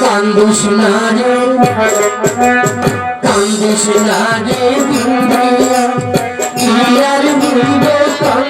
কান্দুস না রে কান্দিস না বিন্দিয়া ইয়ার বিন্দ কান্দিয়া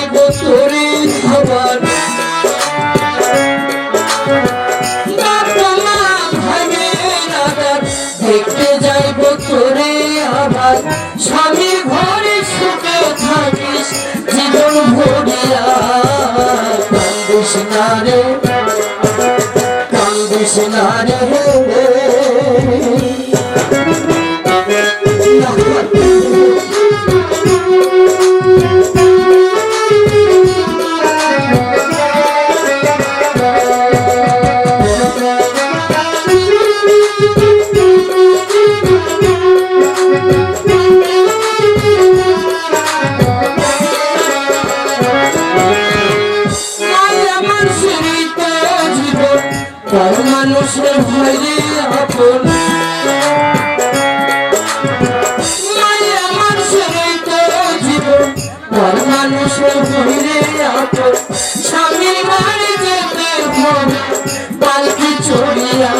ভরিয়া কান্দিস না রে কান্দিস মানুষের ভয়ে আপন মানুষের ভয়ে আপন স্বামী বাড়ি যেতে পালকি চড়িয়া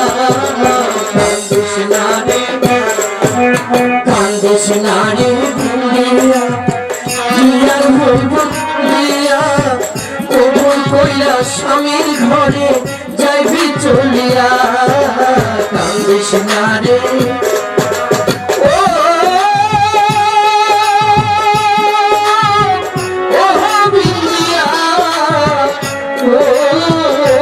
কান্দিস না রে কান্দিস না রে ভুলিয়া দিয়া কৈলাসী ঘরে যাইবি চলিয়া। কান্দিস না রে। Oh